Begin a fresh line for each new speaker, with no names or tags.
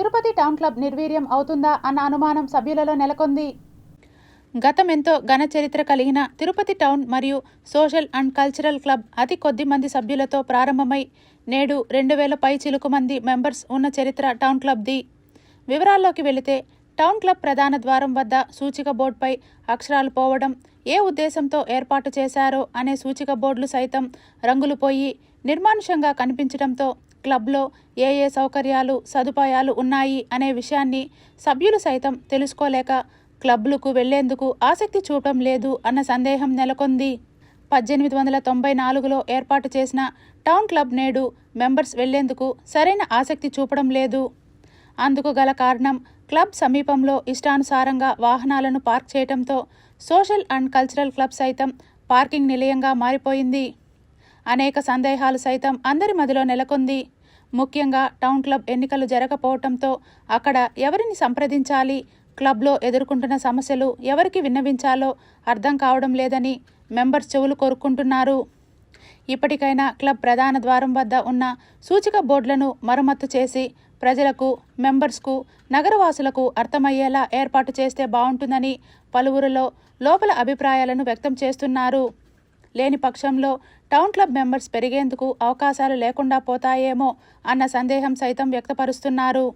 Tirupati town club నిర్వీర్యం అవుతుందా అన్న అనుమానం సభ్యులలో నెలకొంది. గతమెంతో ఘన చరిత్ర కలిగిన తిరుపతి టౌన్ మరియు సోషల్ అండ్ కల్చరల్ క్లబ్ అతి కొద్ది మంది సభ్యులతో ప్రారంభమై నేడు రెండు వేల పై చిలుకు మంది మెంబర్స్ ఉన్న చరిత్ర టౌన్ క్లబ్ది. వివరాల్లోకి వెళితే టౌన్ క్లబ్ ప్రధాన ద్వారం వద్ద సూచిక బోర్డుపై అక్షరాలు పోవడం ఏ ఉద్దేశంతో ఏర్పాటు చేశారో అనే సూచిక బోర్డులు సైతం రంగులు పోయి నిర్మానుషంగా కనిపించడంతో క్లబ్లో ఏ ఏ సౌకర్యాలు సదుపాయాలు ఉన్నాయి అనే విషయాన్ని సభ్యులు సైతం తెలుసుకోలేక క్లబ్లకు వెళ్ళేందుకు ఆసక్తి చూపడం లేదు అన్న సందేహం నెలకొంది. పద్దెనిమిది వందల తొంభై నాలుగులో ఏర్పాటు చేసిన టౌన్ క్లబ్ నేడు మెంబర్స్ వెళ్ళేందుకు సరైన ఆసక్తి చూపడం లేదు. అందుకు గల కారణం క్లబ్ సమీపంలో ఇష్టానుసారంగా వాహనాలను పార్క్ చేయడంతో సోషల్ అండ్ కల్చరల్ క్లబ్ సైతం పార్కింగ్ నిలయంగా మారిపోయింది. అనేక సందేహాలు సైతం అందరి మదిలో నెలకొంది. ముఖ్యంగా టౌన్ క్లబ్ ఎన్నికలు జరగకపోవటంతో అక్కడ ఎవరిని సంప్రదించాలి క్లబ్లో ఎదుర్కొంటున్న సమస్యలు ఎవరికి విన్నవించాలో అర్థం కావడం లేదని మెంబర్స్ చెవులు కోరుకుంటున్నారు ఇప్పటికైనా క్లబ్ ప్రధాన ద్వారం వద్ద ఉన్న సూచిక బోర్డులను మరమ్మత్తు చేసి ప్రజలకు మెంబర్స్కు నగరవాసులకు అర్థమయ్యేలా ఏర్పాటు చేస్తే బాగుంటుందని పలువురిలో లోపల అభిప్రాయాలను వ్యక్తం చేస్తున్నారు. లేని పక్షంలో టౌన్ క్లబ్ మెంబర్స్ పెరిగేందుకు అవకాశాలు లేకుండా పోతాయేమో అన్న సందేహం సైతం వ్యక్తపరుస్తున్నారు.